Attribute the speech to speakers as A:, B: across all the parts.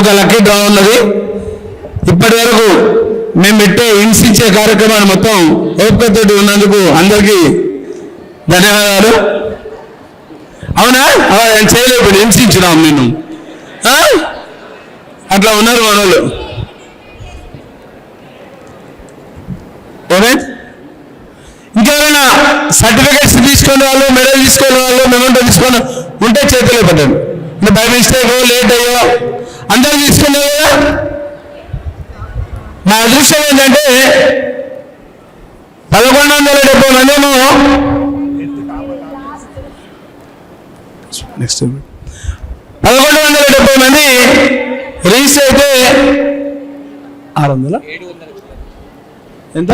A: ఒక lucky draw ఉన్నది. ఇప్పటి వరకు మేము పెట్టే హింసించే కార్యక్రమాన్ని మొత్తం ఓపికతోటి ఉన్నందుకు అందరికీ ధన్యవాదాలు. అవునా? నేను చేయలేదు ఇప్పుడు హింసించినాం నేను అట్లా ఉన్నారు మన వాళ్ళు ఓకే ఇంకెవరైనా సర్టిఫికేట్స్ తీసుకునే వాళ్ళు మెడల్ తీసుకునే వాళ్ళు మెమెంటో తీసుకొని ఉంటే చేతిలో పెట్టండి. అంటే బై మిస్టేక్ లేట్ అయ్యో అందరూ తీసుకునే కదా నా అదృష్టం ఏంటంటే పదకొండు వందల డెబ్బై మంది ఏమో నెక్స్ట్ పదకొండు వందల డెబ్బై మంది రిజిస్టర్ అయితే ఆరు వందల ఎంత?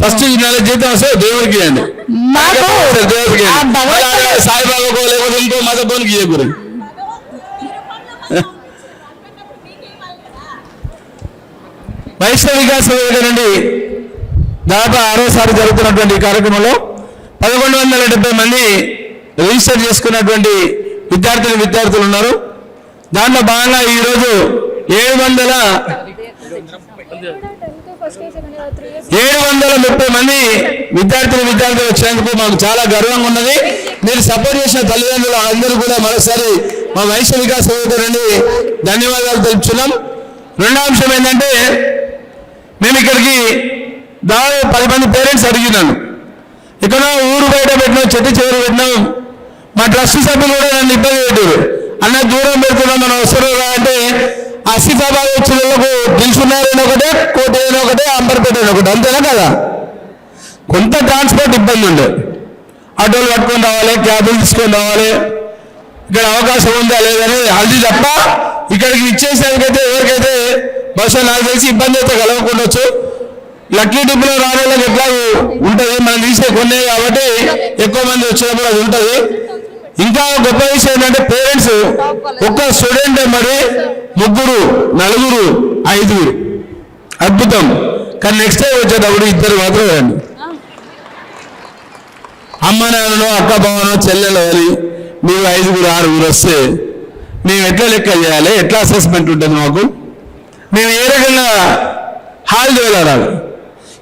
A: ఫస్ట్ ఈ నెల జీతం వస్తే దేవుడికి ఇవ్వండి. దేవుడికి సాయిబాబాకో లేకపోతే ఇంకో మతపోనికి ఇవ్వకూడదు. వైష్ణవ వికాస్ వేదిక నుండి దాదాపు ఆరోసారి జరుగుతున్నటువంటి ఈ కార్యక్రమంలో పదకొండు వందల డెబ్బై మంది రిజిస్టర్ చేసుకున్నటువంటి విద్యార్థులు విద్యార్థులు ఉన్నారు. దాంట్లో భాగంగా ఈరోజు ఏడు వందల ఏడు వందల ముప్పై మంది విద్యార్థులు విద్యార్థులు వచ్చేందుకు మాకు చాలా గర్వంగా ఉన్నది. మీరు సపోర్ట్ చేసిన తల్లిదండ్రులు అందరూ కూడా మరోసారి మా వైశ్య వికాస్ నుండి ధన్యవాదాలు తెలుపుతున్నాం రెండో అంశం ఏంటంటే మేము ఇక్కడికి దాదాపు పది మంది పేరెంట్స్ అడిగినాను. ఇక్కడ ఊరు బయట పెట్టినాం చెట్టు చివరి పెట్టినాం. మా ట్రస్ట్ సభ్యులు కూడా నన్ను ఇబ్బంది పెట్టారు. అన్న దూరం పెడుతున్నాం మనం వస్తారు అంటే ఆసిఫాబాద్ వచ్చిన వాళ్ళకు దిల్సున్నారని ఒకటే కోటేని ఒకటే అంబర్పేట అని ఒకటి అంతేనా కదా? కొంత ట్రాన్స్పోర్ట్ ఇబ్బంది ఉండే. ఆటోలు పట్టుకొని రావాలి క్యాబులు తీసుకొని రావాలి. ఇక్కడ అవకాశం ఉందా లేదని అది తప్ప ఇక్కడికి ఇచ్చేసేందుకైతే ఎవరికైతే బహుశా నాకు తెలిసి ఇబ్బంది అయితే కలగకుండొచ్చు. లక్కీ డిప్లో రావడానికి ఎట్లా ఉంటుంది. మనం తీసే కొన్నే కాబట్టి ఎక్కువ మంది వచ్చినప్పుడు అది ఉంటుంది. ఇంకా గొప్ప విషయం ఏంటంటే పేరెంట్స్ ఒక్క స్టూడెంట్ మరి ముగ్గురు నలుగురు ఐదుగురు. అద్భుతం. కానీ నెక్స్ట్ టైం వచ్చేటప్పుడు ఇద్దరు మాత్రం రండి. అమ్మ నాన్నను అక్క బావనో చెల్లెలు అని మీరు ఐదుగురు ఆరుగురు వస్తే మేము ఎట్లా లెక్క చేయాలి? ఎట్లా అసెస్మెంట్ ఉంటుంది మాకు? మేము ఏ రకంగా హాల్ వెళ్ళాలి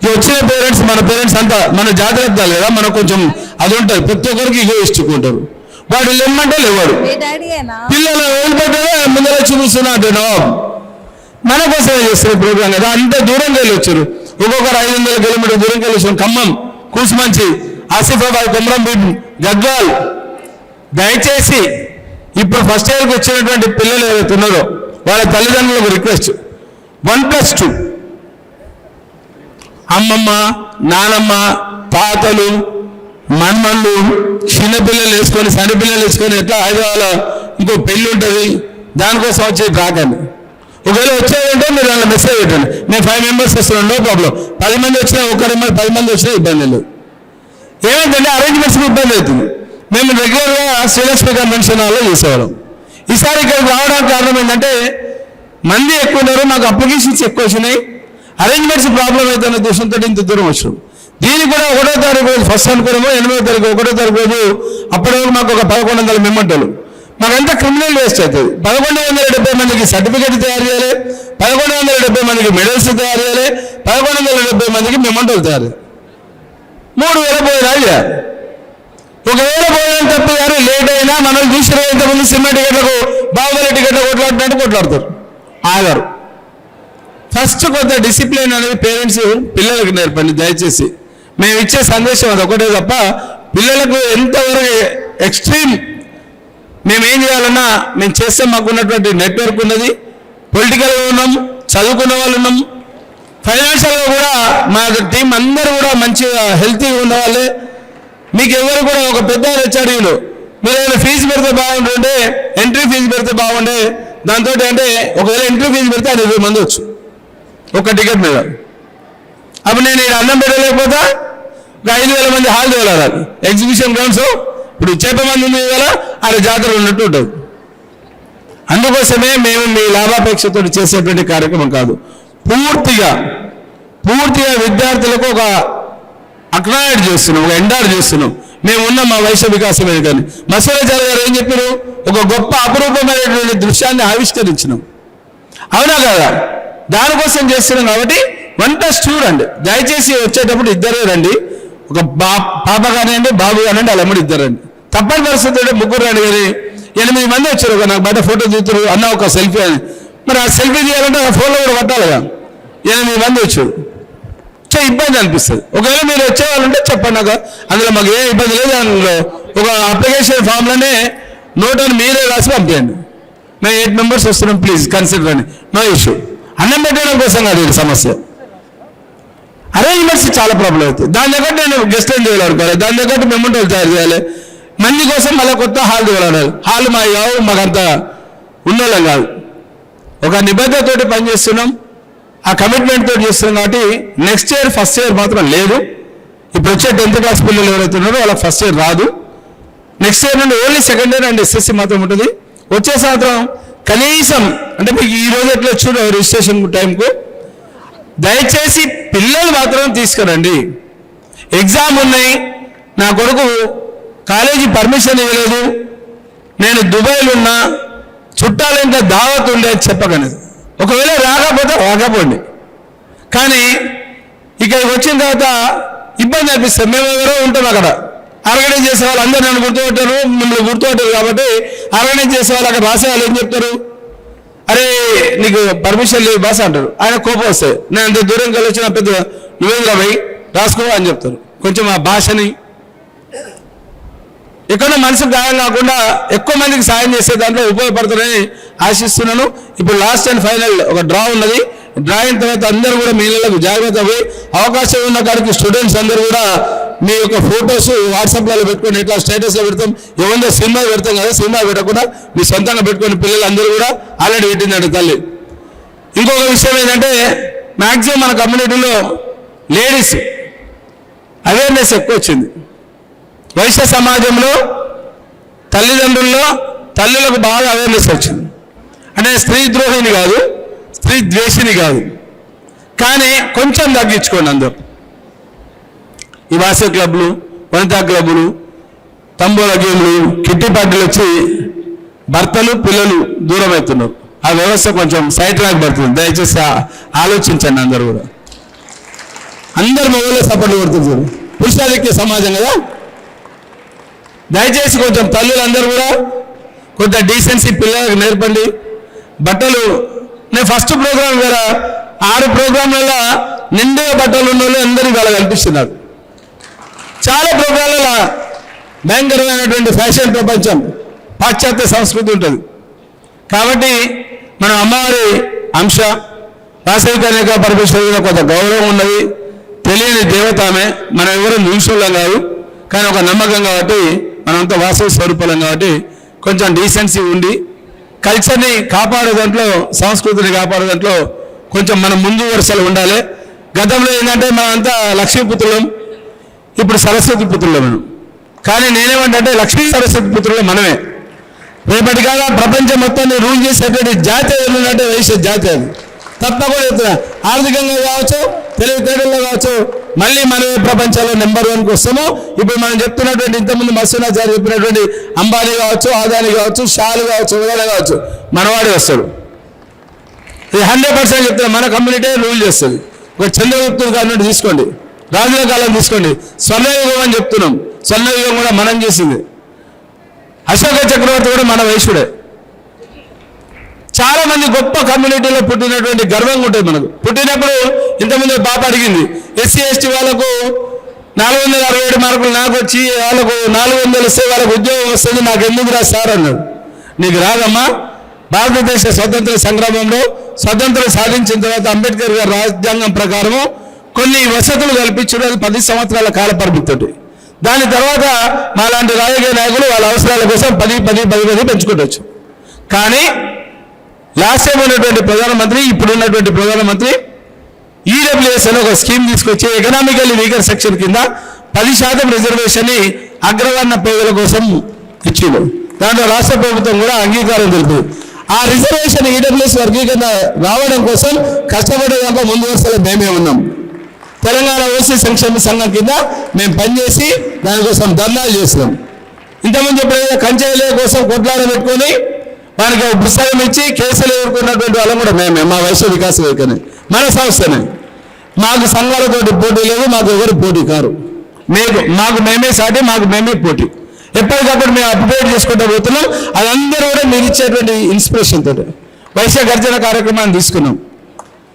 A: ఇక వచ్చిన పేరెంట్స్ మన పేరెంట్స్ అంతా మన జాగ్రత్త కదా మనకు కొంచెం అది ఉంటుంది. ప్రతి ఒక్కరికి ఇగో ఇచ్చుకుంటారు వాడు లేమంటే లేవాడు. పిల్లలు వదిలిపెట్టడే ముందర చూపిస్తున్నట్టు నవాబ్ మన కోసమే చేస్తారు ప్రోగ్రామ్ కదా? అంత దూరం వెళ్ళి వచ్చారు. ఒక్కొక్కరు ఐదు వందల కిలోమీటర్ దూరం వెళ్ళి వచ్చారు. ఖమ్మం కూసుమంచి ఆసిఫాబాద్ కుమ్రంభీం గద్వాల్. దయచేసి ఇప్పుడు ఫస్ట్ ఇయర్కి వచ్చినటువంటి పిల్లలు ఎవరైతే ఉన్నారో వాళ్ళ తల్లిదండ్రులకు రిక్వెస్ట్ వన్ ప్లస్ టూ అమ్మమ్మ నానమ్మ తాతలు మనమళ్ళు చిన్నపిల్లలు వేసుకొని సన్నపిల్లలు వేసుకొని ఎట్లా హైదరాబాద్లో ఇంకో పెళ్ళి ఉంటుంది? దానికోసం వచ్చి రాకండి ఒకవేళ వచ్చేదంటే మీరు అలా మెసేజ్ పెట్టండి. మేము ఫైవ్ మెంబర్స్ వస్తున్నాం నో ప్రాబ్లం పది మంది వచ్చినా ఒక మంది పది మంది వచ్చినా ఇబ్బంది లేదు. ఏమైందంటే అరేంజ్మెంట్స్కి ఇబ్బంది అవుతుంది. మేము రెగ్యులర్గా శ్రీలక్ష్మి కన్వెన్షన్ హాల్లో చేసేవాళ్ళం. ఈసారి ఇక్కడికి రావడానికి కారణం ఏంటంటే మంది ఎక్కువ ఉన్నారు మాకు అప్లికేషన్స్ ఎక్కువ వచ్చినాయి. అరేంజ్మెంట్స్ ప్రాబ్లం అవుతున్న ఉద్దేశంతో ఇంత దూరం వచ్చాం దీనికి కూడా ఒకటో తారీఖు రోజు ఫస్ట్ అనుకున్నాము ఎనిమిదో తారీఖు ఒకటో తారీఖు రోజు అప్పటి వరకు మాకు ఒక పదకొండు వందల మెమెంటోలు మాకంతా క్రిమినల్ వేస్ట్ అవుతుంది పదకొండు వందల డెబ్బై మందికి సర్టిఫికేట్ తయారు చేయాలి పదకొండు వందల డెబ్బై మందికి మెడల్స్ తయారు చేయాలి పదకొండు వందల డెబ్బై మందికి మెమెంటోలు తయారు మూడు వేల భోజనాలు చేయాలి ఒకవేళ పోయిన తప్ప గారు లేట్ అయినా మనం చూసిన ఇంతకుముందు సినిమా టికెట్లకు బాహుబలి టికెట్లు కొట్లాడుతున్నట్టు కొట్లాడతారు. ఆగారు. ఫస్ట్ కొంత డిసిప్లిన్ అనేది పేరెంట్స్ పిల్లలకు నేర్పండి దయచేసి. మేము ఇచ్చే సందేశం అది ఒకటే తప్ప పిల్లలకు ఎంతవరకు ఎక్స్ట్రీమ్ మేము ఏం చేయాలన్నా మేము చేస్తే మాకున్నటువంటి నెట్వర్క్ ఉన్నది. పొలిటికల్గా ఉన్నాం చదువుకున్న వాళ్ళు ఉన్నాం. ఫైనాన్షియల్గా కూడా మా టీం అందరూ కూడా మంచిగా హెల్తీగా ఉన్నవాళ్ళే. మీకు ఎవరు కూడా ఒక పెద్ద హెచ్ఆర్ఈలు మీరు ఏదైనా ఫీజు పెడితే బాగుంటుంటే ఎంట్రీ ఫీజు పెడితే బాగుండే దాంతో అంటే ఒకవేళ ఎంట్రీ ఫీజు పెడితే అది ఇరవై మంది వచ్చు. ఒక టికెట్ మీద. అప్పుడు నేను ఇక్కడ అన్నం పెట్టలేకపోతా. ఒక ఐదు వేల మంది హాల్ తోలాలి. ఎగ్జిబిషన్ గ్రౌండ్స్ ఇప్పుడు చేప మంది ఉంది కదా అది జాతర ఉన్నట్టు ఉంటుంది. అందుకోసమే మేము మీ లాభాపేక్షతో చేసేటువంటి కార్యక్రమం కాదు. పూర్తిగా పూర్తిగా విద్యార్థులకు ఒక అక్నాయిడ్ చేస్తున్నాం ఒక ఎండార్ చేస్తున్నాం. మేము ఉన్న మా వైశ్య వికాస వేదికని మసూరాచార్య గారు ఏం చెప్పారు? ఒక గొప్ప అపురూపమైనటువంటి దృశ్యాన్ని ఆవిష్కరించినాం. అవునా కదా? దానికోసం చేస్తున్నాం కాబట్టి వన్ ప్లస్ చూడండి దయచేసి వచ్చేటప్పుడు ఇద్దరే రండి. ఒక బా పాప కానివ్వండి బాబు కానివ్వండి వాళ్ళ అమ్మడు ఇద్దరు తప్పని పరిస్థితి అంటే ముగ్గురు రాడు కానీ ఎనిమిది మంది వచ్చారు ఒక నాకు బయట ఫోటో తీస్తారు అన్న ఒక సెల్ఫీ అని. మరి ఆ సెల్ఫీ తీయాలంటే ఆ ఫోన్లో కూడా పట్టాలి కదా. ఎనిమిది మంది వచ్చారు. చే ఇబ్బంది అనిపిస్తుంది. ఒకవేళ మీరు వచ్చేవాళ్ళంటే చెప్పండి నాకు అందులో మాకు ఏ ఇబ్బంది లేదు అందులో. ఒక అప్లికేషన్ ఫామ్లోనే నోట్ మీరే రాసి పంపించండి మేము ఎయిట్ మెంబర్స్ వస్తున్నాం ప్లీజ్ కన్సిడర్ అని నో ఇష్యూ. అన్నం పెట్టడం కోసం కాదు ఇది సమస్య. అరేంజ్మెంట్స్ చాలా ప్రాబ్లం అవుతుంది దాని దగ్గర నేను గెస్ట్ ఏం చేయాలనుకోవాలి దాని దగ్గర మెమెంటోలు తయారు చేయాలి. మంది కోసం మళ్ళీ కొత్త హాల్ చూడాలి హాల్ మా కావు మాకంత ఉన్నోళ్ళం కాదు. ఒక నిబద్ధతోటి పనిచేస్తున్నాం ఆ కమిట్మెంట్ తోటి చేస్తున్నాం కాబట్టి నెక్స్ట్ ఇయర్ ఫస్ట్ ఇయర్ మాత్రం లేదు. ఇప్పుడు వచ్చే టెన్త్ క్లాస్ పిల్లలు ఎవరైతే ఉన్నారో వాళ్ళకి ఫస్ట్ ఇయర్ రాదు. నెక్స్ట్ ఇయర్ నుండి only second year and SSC మాత్రం ఉంటుంది. వచ్చే సంవత్సరం కనీసం అంటే మీకు ఈ రోజు ఎట్లా వచ్చారో రిజిస్ట్రేషన్ టైంకు దయచేసి పిల్లలు మాత్రం తీసుకురండి. ఎగ్జామ్ ఉన్నాయి. నా కొడుకు కాలేజీ పర్మిషన్ ఇవ్వలేదు. నేను దుబాయ్లో ఉన్నా. చుట్టాలు ఇంకా దావత్ ఉండే చెప్పగలదు ఒకవేళ రాకపోతే రాకపోండి. కానీ ఇక్కడికి వచ్చిన తర్వాత ఇబ్బంది అనిపిస్తుంది. మేము ఎవరో ఉంటాం అక్కడ. ఆర్గనైజ్ చేసే వాళ్ళు అందరూ నన్ను గుర్తుపట్టారు. మిమ్మల్ని గుర్తుపట్టారు కాబట్టి ఆర్గనైజ్ చేసే వాళ్ళు అక్కడ రాసే వాళ్ళు ఏం చెప్తారు? అరే నీకు పర్మిషన్ లేదు బాస్ అంటారు. ఆయన కోపం వస్తాయి నేను అంత దూరం కలిసి నా పెద్ద నువ్వేంద్ర భయ్ రాసుకో అని చెప్తారు. కొంచెం ఆ భాషని ఎక్కడో మనసుకు గాయం కాకుండా ఎక్కువ మందికి సాయం చేసే దాంట్లో ఉపయోగపడుతుందని ఆశిస్తున్నాను. ఇప్పుడు లాస్ట్ అండ్ ఫైనల్ ఒక డ్రా ఉన్నది. డ్రా అయిన తర్వాత అందరూ కూడా మీ ఇళ్ళకు జాగ్రత్త పోయి అవకాశం ఉన్న కాడికి స్టూడెంట్స్ అందరూ కూడా మీ యొక్క ఫొటోస్ వాట్సాప్లలో పెట్టుకొని ఇట్లా స్టేటస్లో పెడతాం? ఏమన్నా సినిమా పెడతాం కదా సినిమా పెట్టకుండా మీ సొంతంగా పెట్టుకుని పిల్లలందరూ కూడా ఆల్రెడీ పెట్టిందండి తల్లి. ఇంకొక విషయం ఏంటంటే మ్యాక్సిమం మన కమ్యూనిటీలో లేడీస్ అవేర్నెస్ ఎక్కువ వచ్చింది. వైశ్య సమాజంలో తల్లిదండ్రుల్లో తల్లులకు బాగా అవేర్నెస్ వచ్చింది. అంటే స్త్రీ ద్రోహిని కాదు స్త్రీ ద్వేషిని కాదు. కానీ కొంచెం తగ్గించుకోండి అందరూ. ఈ వాస క్లబ్లు వనితా క్లబ్లు తంబోల గేమ్లు కిట్టి పార్టీలు వచ్చి భర్తలు పిల్లలు దూరం అవుతున్నారు. ఆ వ్యవస్థ కొంచెం సైట్ లాగా పడుతుంది. దయచేసి ఆలోచించండి అందరు కూడా. అందరు మొగలే సపోర్ట్ కొడుతున్నారు. పురుషాధిక్య సమాజం కదా? దయచేసి కొంచెం తల్లులందరూ కూడా కొంత డీసెన్సీ పిల్లలకు నేర్పండి. బట్టలు నేను ఫస్ట్ ప్రోగ్రామ్ కదా ఆరు ప్రోగ్రాంలలో నిండుగా బట్టలు ఉన్న వాళ్ళు అందరూ ఇవాళ చాలా ప్రోగ్రాంలలో భయంకరమైనటువంటి ఫ్యాషన్ ప్రపంచం పాశ్చాత్య సంస్కృతి ఉంటుంది. కాబట్టి మన అమ్మవారి అంశ వాసవి కన్యక పరమేశ్వరి కొంత గౌరవం ఉన్నది. తెలియని దేవత ఆమె మనం ఎవరు నిమిషంలో కాదు. కానీ ఒక నమ్మకం కాబట్టి మనంతా వాసవి స్వరూపలం కాబట్టి కొంచెం డీసెన్సీ ఉండి కల్చర్ని కాపాడే దాంట్లో సంస్కృతిని కాపాడే దాంట్లో కొంచెం మనం ముందు వరుసలు ఉండాలి. గతంలో ఏంటంటే మనంతా లక్ష్మీపుత్రులం ఇప్పుడు సరస్వతి పుత్రులు మనం. కానీ నేనేమంటే లక్ష్మీ సరస్వతి పుత్రులు మనమే. రేపటి కాగా ప్రపంచం మొత్తాన్ని రూల్ చేసేటువంటి జాతి ఏదంటే వైశ్య జాతి అది. తప్పకుండా చెప్తున్నా. ఆర్థికంగా కావచ్చు తెలివితేటల్లో కావచ్చు మళ్ళీ మనమే ప్రపంచంలో నెంబర్ వన్కి వస్తాము. ఇప్పుడు మనం చెప్తున్నటువంటి ఇంతకుముందు మత్స్యనాచారి చెప్పినటువంటి అంబానీ కావచ్చు ఆదాని కావచ్చు షాలు కావచ్చు ఎవరైనా కావచ్చు మనవాడే వస్తాడు. ఇది హండ్రెడ్ పర్సెంట్ చెప్తున్నా. మన కమ్యూనిటీ రూల్ చేస్తుంది. ఒక చంద్రగుప్తుడు కారణం తీసుకోండి. రాజుల కాలం తీసుకోండి. స్వర్ణయుగం అని చెప్తున్నాం. స్వర్ణయుగం కూడా మనం చేసింది. అశోక చక్రవర్తి కూడా మన వైశ్యుడే. చాలా మంది గొప్ప కమ్యూనిటీలో పుట్టినటువంటి గర్వంగా ఉంటుంది మనకు. పుట్టినప్పుడు ఇంతకుముందు పాప అడిగింది ఎస్సీ ఎస్టీ వాళ్ళకు నాలుగు వందల అరవై ఏడు మార్కులు నాకు వచ్చి వాళ్ళకు నాలుగు వందలు ఇస్తే వాళ్ళకు ఉద్యోగం వస్తుంది నాకు ఎందుకు రా సార్ అన్నాడు. నీకు రాదమ్మా భారతదేశ స్వతంత్ర సంగ్రామంలో స్వతంత్రం సాధించిన తర్వాత అంబేద్కర్ గారి రాజ్యాంగం ప్రకారము కొన్ని వసతులు కల్పించడం అది పది సంవత్సరాల కాల పరిమితి దాని తర్వాత మాలాంటి రాజకీయ నాయకులు వాళ్ళ అవసరాల కోసం పది పది పది పది పెంచుకోవచ్చు కానీ లాస్ట్ టైం ఉన్నటువంటి ప్రధానమంత్రి ఇప్పుడున్నటువంటి ప్రధానమంత్రి ఈడబ్ల్యూఎస్ అని ఒక స్కీమ్ తీసుకొచ్చి ఎకనామికల్లీ వీకర్ సెక్షన్ కింద పది శాతం రిజర్వేషన్ని అగ్రవర్ణ పేదల కోసం ఇచ్చిండు. దాంట్లో రాష్ట్ర ప్రభుత్వం కూడా అంగీకారం తెలిపింది. ఆ రిజర్వేషన్ ఈడబ్ల్యూఎస్ వర్గీకరణ రావడం కోసం కష్టపడే దాంట్లో ముందు వరుసలో మేమే ఉన్నాం తెలంగాణ ఓసీ సంక్షేమ సంఘం కింద మేము పనిచేసి దానికోసం ధర్నాలు చేసినాం ఇంతకుముందు ఎప్పుడైనా కంచెల కోసం కొట్లాడ పెట్టుకొని వానికి ఒక పుస్తకం ఇచ్చి కేసులు ఎదుర్కొన్నటువంటి వాళ్ళం కూడా మేమే మా వైశ్య వికాస వేదికనే మన సంస్థనే. మాకు సంఘాలతోటి పోటీ లేదు మాకు ఎవరు పోటీ కారు. మీకు మాకు మేమే సాటి మాకు మేమే పోటీ. ఎప్పటికప్పుడు మేము అప్డేట్ చేసుకుంటూ పోతున్నాం అదందరూ కూడా మీరు ఇచ్చేటువంటి ఇన్స్పిరేషన్ తోటి. వైశ్య గర్జన కార్యక్రమాన్ని తీసుకున్నాం.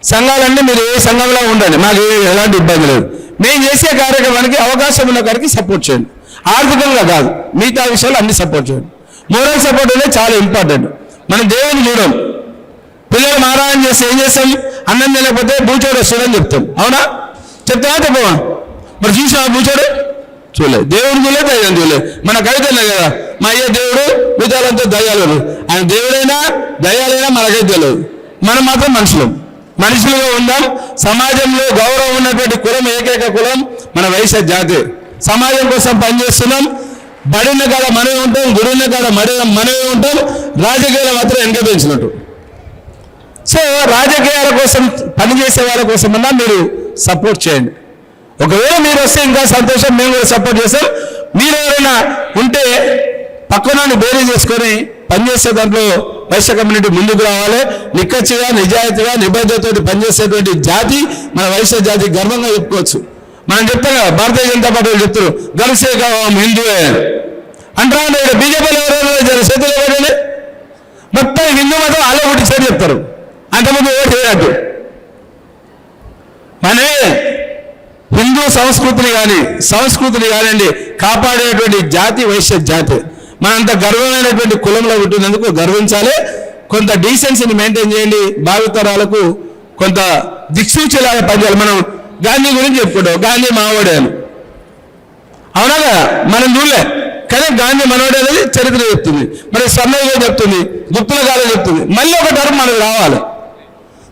A: సంఘాలన్నీ మీరు ఏ సంఘంలో ఉండండి. మాకు ఎలాంటి ఇబ్బంది లేదు. మేము చేసే కార్యక్రమానికి అవకాశం ఉన్న కాడికి సపోర్ట్ చేయండి. ఆర్థికంగా కాదు మిగతా విషయాలు అన్ని సపోర్ట్ చేయండి. మోరల్ సపోర్ట్ అనేది చాలా ఇంపార్టెంట్ మనం దేవుని చూడం. పిల్లలు మారాయణ చేస్తే ఏం చేస్తాం? అన్నం తినకపోతే బూచోడు వస్తుందని చెప్తాం. అవునా? చెప్తావా చెప్పవా మరి చూసావా బూచోడు చూడలేదు. దేవుడు చూడలేదు దయ్యం చూడలేదు. మన కవితలే కదా. మా అయ్య దేవుడు మిగతాలంతా దయ్యాలు ఆయన దేవుడైనా దయ్యాలైనా మనకైతే తెలియదు. మనం మాత్రం మనుషులం. మనుషులుగా ఉందాం? సమాజంలో గౌరవం ఉన్నటువంటి కులం ఏకైక కులం మన వైశ్య జాతి. సమాజం కోసం పనిచేస్తున్నాం. బడిన కాడ మనమే ఉంటాం గురువున్న కాడ మడి మనమే ఉంటాం. రాజకీయాలు మాత్రం వెనక పెంచినట్టు సో రాజకీయాల కోసం పనిచేసే వాళ్ళ కోసమన్నా మీరు సపోర్ట్ చేయండి. ఒకవేళ మీరు వస్తే ఇంకా సంతోషం మేము కూడా సపోర్ట్ చేస్తాం. మీరు ఎవరైనా ఉంటే పక్కన బేరీ చేసుకొని పనిచేసే దాంట్లో వైశ్య కమ్యూనిటీ ముందుకు రావాలి. నిక్కచ్చిగా నిజాయితీగా నిబద్ధతతో పనిచేసేటువంటి జాతి మన వైశ్య జాతి గర్వంగా చెప్పుకోవచ్చు. మనం చెప్తాం కదా భారతీయ జనతా పార్టీ చెప్తారు గర్సే కావం హిందువే. అంటారా బీజేపీ బీజేపీలో ఎవరైనా చేతులు ఎవరైనా మొత్తం హిందూ మతం అలా ఒకటి సరి చెప్తారు. అంతకుముందు ఓటు చేయనట్టు? మనే హిందూ సంస్కృతిని కానీ సంస్కృతిని కానివ్వండి కాపాడేటువంటి జాతి వైశ్య జాతి. మనంత గర్వమైనటువంటి కులంలో పుట్టినందుకు గర్వించాలి. కొంత డీసెన్సీని మెయింటైన్ చేయండి. భావితరాలకు కొంత దిక్సూచిలాగా పనిచేయాలి. మనం గాంధీ గురించి చెప్పుకుంటాం. గాంధీ మావాడే అని అవునా కదా? మనం చూడలే. కానీ గాంధీ మనోడే అనేది చరిత్ర చెప్తుంది. మరి స్వర్ణయుగం చెప్తుంది. గుప్తుల కాలం చెప్తుంది. మళ్ళీ ఒక తరం మనకు రావాలి.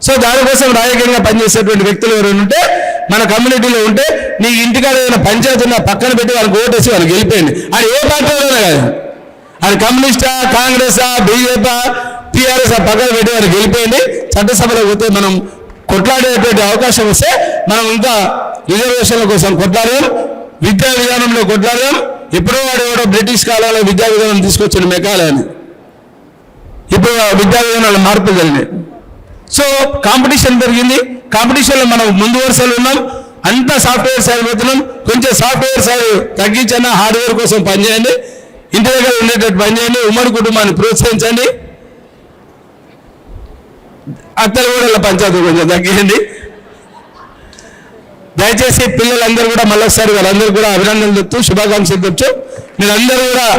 A: సో దానికోసం రాజకీయంగా పనిచేసేటువంటి వ్యక్తులు ఎవరైనా ఉంటే మన కమ్యూనిటీలో ఉంటే నీ ఇంటికాడ ఏదైనా పంచాయతీ పక్కన పెట్టి వాళ్ళకి ఓటేసి వాళ్ళు గెలిపోయింది అది ఏ పార్టీలోనే కాదు. అది కమ్యూనిస్టా కాంగ్రెసా బీజేపీ టీఆర్ఎస్ పక్కన పెట్టి వాళ్ళు గెలిపోయింది చట్టసభలో పోతే మనం కొట్లాడేటువంటి అవకాశం వస్తే మనం ఇంకా రిజర్వేషన్ల కోసం కొట్లాడాం విద్యా విధానంలో కొట్లాడాం ఎప్పుడో వాడు ఎవడో బ్రిటిష్ కాలంలో విద్యా విధానం తీసుకొచ్చిన మెకాలే ఇప్పుడు ఆ విద్యా విధానాలు మార్పులు జరిగినాయి. సో కాంపిటీషన్ పెరిగింది. కాంపిటీషన్లో మనం ముందు వరుసలో ఉన్నాం. అంతా సాఫ్ట్వేర్ సైడ్ పోతున్నాం కొంచెం సాఫ్ట్వేర్ సైడ్ తగ్గించన్నా హార్డ్వేర్ కోసం పనిచేయండి. ఇంటి దగ్గర ఉండేటట్టు పనిచేయండి ఉమ్మడి కుటుంబాన్ని ప్రోత్సహించండి. అత్తలు కూడా పంచాయతీ కొంచెం తగ్గియండి దయచేసి పిల్లలందరూ కూడా మళ్ళొకసారి వాళ్ళందరూ కూడా అభినందనలు చెప్తూ శుభాకాంక్షలు చెప్తూ మీరందరూ కూడా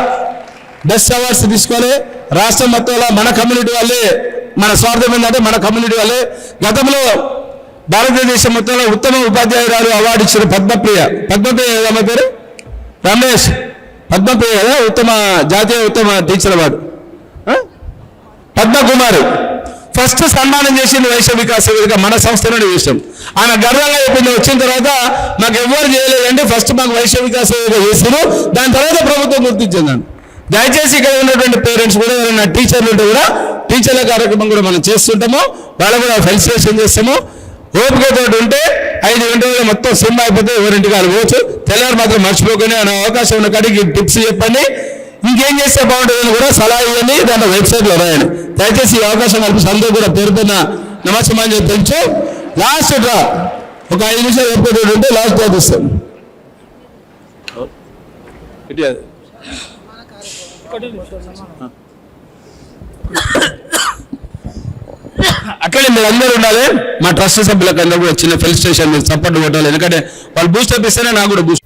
A: బెస్ట్ అవార్డ్స్ తీసుకోవాలి. రాష్ట్రం మొత్తంలో మన కమ్యూనిటీ వాళ్ళే మన స్వార్థం ఏంటంటే మన కమ్యూనిటీ వాళ్ళే. గతంలో భారతదేశం మొత్తంలో ఉత్తమ ఉపాధ్యాయురాలు అవార్డు ఇచ్చిన పద్మప్రియ. పద్మప్రియ ఏదమ్మా పేరు? రమేష్. పద్మప్రియ కదా ఉత్తమ జాతీయ ఉత్తమ టీచర్ వాడు? ఆ? పద్మకుమారి. ఫస్ట్ సన్మానం చేసింది వైశ్య వికాస వేదిక మన సంస్థ నుండి విషయం ఆమె గర్వంగా చెప్పింది వచ్చిన తర్వాత మాకు ఎవరు చేయలేదంటే ఫస్ట్ మాకు వైశ్య వికాస వేదిక చేసారు దాని తర్వాత ప్రభుత్వం గుర్తించిందండి దయచేసి ఇక్కడ ఉన్నటువంటి పేరెంట్స్ కూడా ఎవరైనా టీచర్లు ఉంటే కూడా టీచర్ల కార్యక్రమం కూడా మనం చేస్తుంటాము. వాళ్ళు కూడా ఫెలిసిటేషన్ చేస్తాము. ఓపికతో ఉంటే ఐదు గంటల్లో మొత్తం సినిమా అయిపోతే ఎవరింటికి వాళ్ళు పోవచ్చు. తెల్లారి మాత్రం మర్చిపోకుండా అనే అవకాశం ఉన్న కాడికి టిప్స్ చెప్పండి. ఇంకేం చేస్తే బాగుంటుందని కూడా సలహా ఇవ్వండి. దాంట్లో వెబ్సైట్లో రాయండి. దయచేసి ఈ అవకాశం కల్పిస్తే అందరూ కూడా పేరు పైన నమస్కారం తెలుసు. Last draw. ఒక ఐదు నిమిషాలు చెప్పేటట్టు ఉంటే లాస్ట్ డ్రా తీస్తాం అట్లనే మీరు అందరూ ఉండాలి. మా ట్రస్ట్ సభ్యులకు అందరూ కూడా చిన్న ఫెలిస్టేషన్ మీరు సపోర్ట్ కొట్టాలి ఎందుకంటే వాళ్ళు బూస్టప్ ఇస్తేనే నాకు కూడా బూస్ట్